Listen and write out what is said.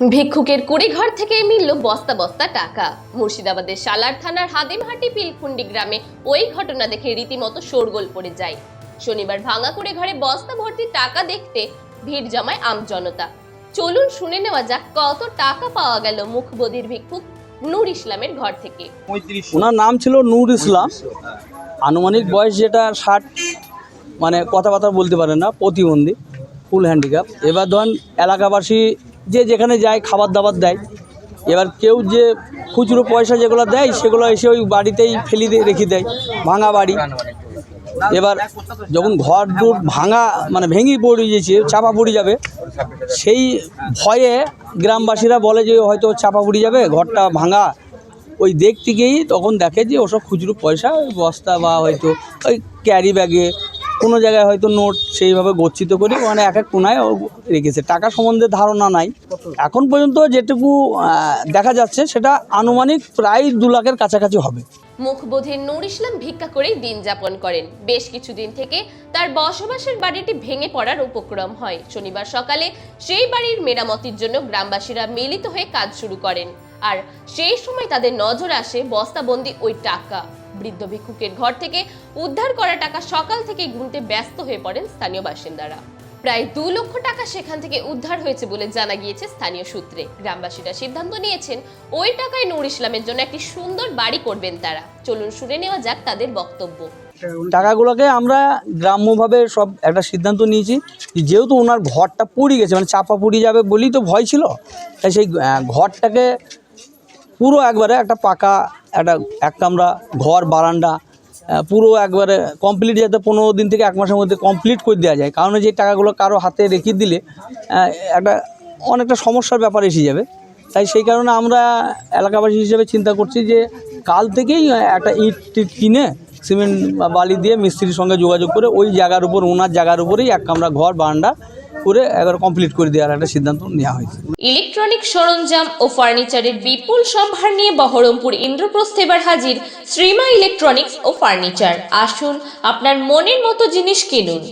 ভিক্ষুকের কুড়ি ঘর থেকে মিলল বস্তা বস্তা টাকা। মুর্শিদাবাদের সালার থানার হাদিমহাটি পিলখুন্ডি গ্রামে ওই ঘটনা দেখে রীতিমতো শোরগোল পড়ে যায়। শনিবার ভাঙা কুড়ে ঘরে বস্তা ভর্তি টাকা দেখতে ভিড় জমায় আমজনতা চলুন শুনে নেওয়া যাক কত টাকা পাওয়া গেল মুখবধির ভিক্ষুক নূর ইসলামের ঘর থেকে। ওনার নাম ছিল নূর ইসলাম। আনুমানিক বয়স যেটা ষাট মানে কথাবার্তা বলতে পারে না প্রতিবন্ধী ফুল হ্যান্ডিক্যাপ এবার ধরেন এলাকাবাসী যে যেখানে যায় খাবার দাবার দেয়। এবার কেউ যে খুচরো পয়সা যেগুলো দেয়, সেগুলো এসে ওই বাড়িতেই ফেলি রেখে দেয়, ভাঙা বাড়ি। এবার যখন ঘর দূর ভাঙা মানে ভেঙে পড়ে গিয়েছে, চাপা পড়ে যাবে, সেই ভয়ে গ্রামবাসীরা বলে যে হয়তো চাপা পড়ে যাবে, ঘরটা ভাঙা। ওই দেখতে গিয়েই তখন দেখে যে ওসব খুচরো পয়সা বস্তা বা হয়তো ওই ক্যারি ব্যাগে কোনো জায়গায় হয়তো নোট সেইভাবে গচ্ছিত করে মানে এক এক কোনায় রেখেছে। টাকা সম্বন্ধে ধারণা নাই। এখন পর্যন্ত যেটুকু দেখা যাচ্ছে, সেটা আনুমানিক প্রায় দু লাখের কাছাকাছি হবে। মুখবোধের নূর ইসলাম ভিক্ষা করেই দিন যাপন করেন। বেশ কিছুদিন থেকে তার বসবাসের বাড়িটি ভেঙে পড়ার উপক্রম হয়। শনিবার সকালে সেই বাড়ির মেরামতির জন্য গ্রামবাসীরা মিলিত হয়ে কাজ শুরু করেন। আর সেই সময় তাদের নজর আসে বস্তাবন্দি ওই টাকা। বৃদ্ধ ভিক্ষুকের ঘর থেকে উদ্ধার করা টাকা সকাল থেকে গুনতে ব্যস্ত হয়ে পড়েন স্থানীয় বাসিন্দারা। প্রায় দু লক্ষ টাকা সেখান থেকে উদ্ধার হয়েছে বলে জানা গিয়েছে স্থানীয় সূত্রে। গ্রামবাসীরা সিদ্ধান্ত নিয়েছেন, ওই টাকায় নূর ইসলামের জন্য একটি সুন্দর বাড়ি করবেন তারা। চলুন শুনে নেওয়া যাক তাদের বক্তব্য। টাকাগুলোকে আমরা গ্রাম্যভাবে সব একটা সিদ্ধান্ত নিয়েছি যেহেতু ওনার ঘরটা পুড়ে গেছে মানে চাপা পুড়ে যাবে বলেই তো ভয় ছিল, তাই সেই ঘরটাকে পুরো একবারে একটা পাকা একটা, এক কামরা ঘর, বারান্দা পুরো একবারে কমপ্লিট যাতে পনেরো দিন থেকে এক মাসের মধ্যে কমপ্লিট করে দেওয়া যায়। কারণ যে টাকাগুলো কারও হাতে রেখে দিলে একটা অনেকটা সমস্যার ব্যাপার এসে যাবে। তাই সেই কারণে আমরা এলাকাবাসী হিসেবে চিন্তা করছি যে, কাল থেকেই একটা ইট টিট কিনে সিমেন্ট বালি দিয়ে মিস্ত্রির সঙ্গে যোগাযোগ করে ওই জায়গার উপর, ওনার জায়গার উপরেই এক কামরা ঘর, বারান্দা করে একবার কমপ্লিট করে দেওয়ার একটা সিদ্ধান্ত নেওয়া হয়েছে। ইলেকট্রনিক সরঞ্জাম ও ফার্নিচারের বিপুল সম্ভার নিয়ে বহরমপুর ইন্দ্রপ্রস্থ এবার হাজির শ্রীমা ইলেকট্রনিক্স ও ফার্নিচার। আসুন আপনার মনের মতো জিনিস কিনুন।